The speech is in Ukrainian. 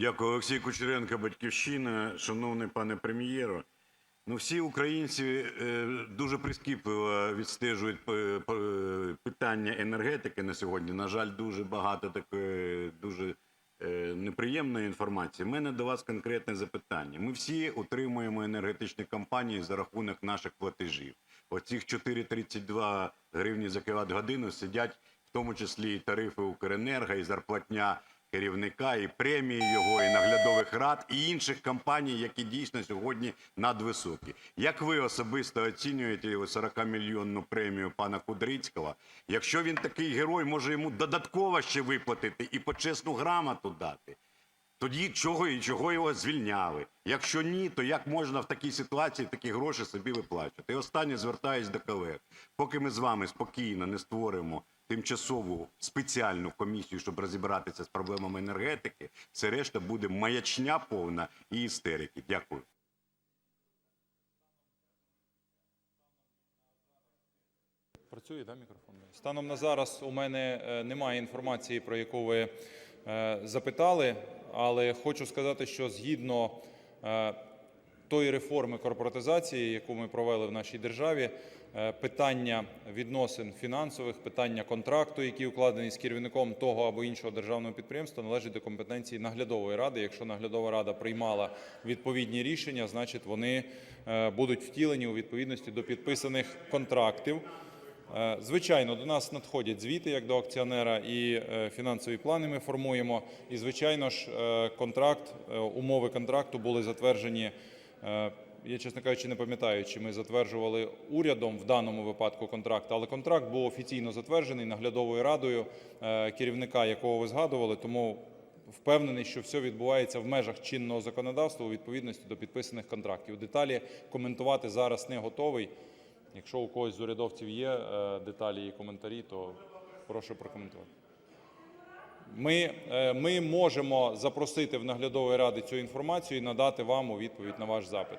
Дякую, Олексій Кучеренко, Батьківщина. Шановний пане прем'єро. Ну, всі українці е, дуже прискіпливо відстежують е, питання енергетики на сьогодні. На жаль, дуже багато такої дуже е, неприємної інформації. У мене до вас конкретне запитання. Ми всі утримуємо енергетичні компанії за рахунок наших платежів. Оцих 4,32 гривні за кіловат годину сидять в тому числі і тарифи Укренерго, і зарплатня керівника, і премії його, і наглядових рад, і інших компаній, які дійсно сьогодні надвисокі. Як ви особисто оцінюєте 40-мільйонну премію пана Кудрицького? Якщо він такий герой, може йому додатково ще виплатити і почесну грамоту дати? Тоді чого і чого його звільняли? Якщо ні, то як можна в такій ситуації такі гроші собі виплачувати? І останнє звертаюсь до колег. Поки ми з вами спокійно не створимо тимчасову спеціальну комісію, щоб розібратися з проблемами енергетики, все решта буде маячня повна і істерики. Дякую. Працює, да, мікрофон? Станом на зараз у мене е, немає інформації, про яку ви е, запитали, але хочу сказати, що згідно е, тої реформи корпоратизації, яку ми провели в нашій державі, е, питання відносин фінансових, питання контракту, який укладений з керівником того або іншого державного підприємства, належить до компетенції наглядової ради. Якщо наглядова рада приймала відповідні рішення, значить вони е, будуть втілені у відповідності до підписаних контрактів. Е, Звичайно, до нас надходять звіти як до акціонера, і фінансові плани ми формуємо. І звичайно ж, контракт, умови контракту були затверджені. Е, Я, чесно кажучи, не пам'ятаю, чи ми затверджували урядом в даному випадку контракт, але контракт був офіційно затверджений наглядовою радою е, керівника, якого ви згадували. Тому впевнений, що все відбувається в межах чинного законодавства у відповідності до підписаних контрактів. Деталі коментувати зараз не готовий. Якщо у когось з урядовців є е, деталі і коментарі, то прошу прокоментувати. Ми, е, ми можемо запросити в наглядової ради цю інформацію і надати вам у відповідь на ваш запит.